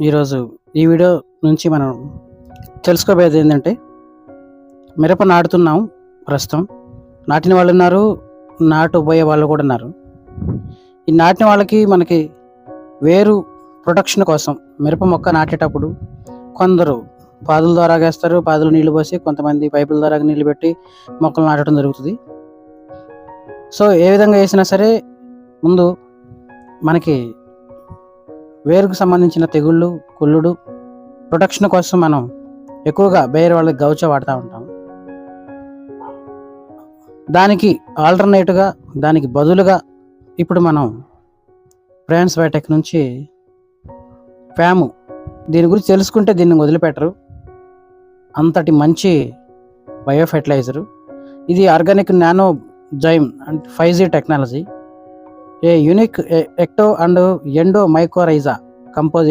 ఈరోజు ఈ వీడియో నుంచి మనం తెలుసుకోబోయేది ఏంటంటే మిరప నాటుతున్నాం ప్రస్తుతం. నాటిన వాళ్ళు ఉన్నారు నాటు పోయే వాళ్ళు కూడా ఉన్నారు. ఈ నాటిన వాళ్ళకి మనకి వేరు ప్రొటెక్షన్ కోసం మిరప మొక్క నాటేటప్పుడు కొందరు పాదుల ద్వారా వేస్తారు పాదులు నీళ్ళు పోసి కొంతమంది పైపుల ద్వారా నీళ్ళు పెట్టి మొక్కలు నాటడం జరుగుతుంది. సో ఏ విధంగా వేసినా సరే ముందు మనకి వేరుకు సంబంధించిన తెగుళ్ళు కుళ్ళుడు ప్రొటెక్షన్ కోసం మనం ఎక్కువగా బేర్ వాళ్ళకి గౌచ వాడుతూ ఉంటాం. దానికి ఆల్టర్నేట్గా దానికి బదులుగా ఇప్పుడు మనం ఫ్రాన్స్ బయోటెక్ నుంచి ఫ్యాము దీని గురించి తెలుసుకుంటే దీన్ని వదిలిపెట్టరు. అంతటి మంచి బయో ఫెర్టిలైజరు ఇది organic nano zyme and five G technology a unique ecto and endo mycorrhiza composition